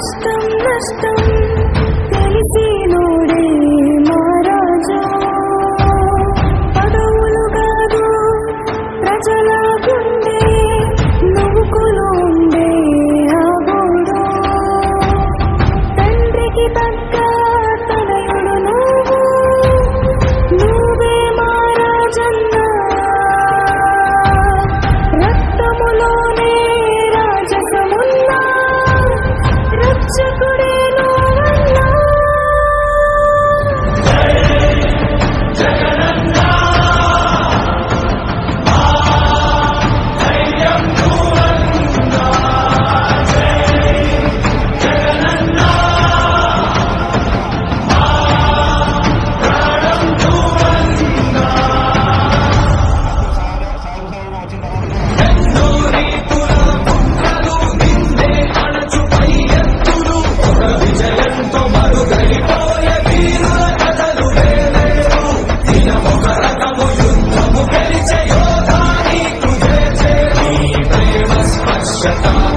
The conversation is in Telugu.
కష్టం నష్టం తెలిసేను 想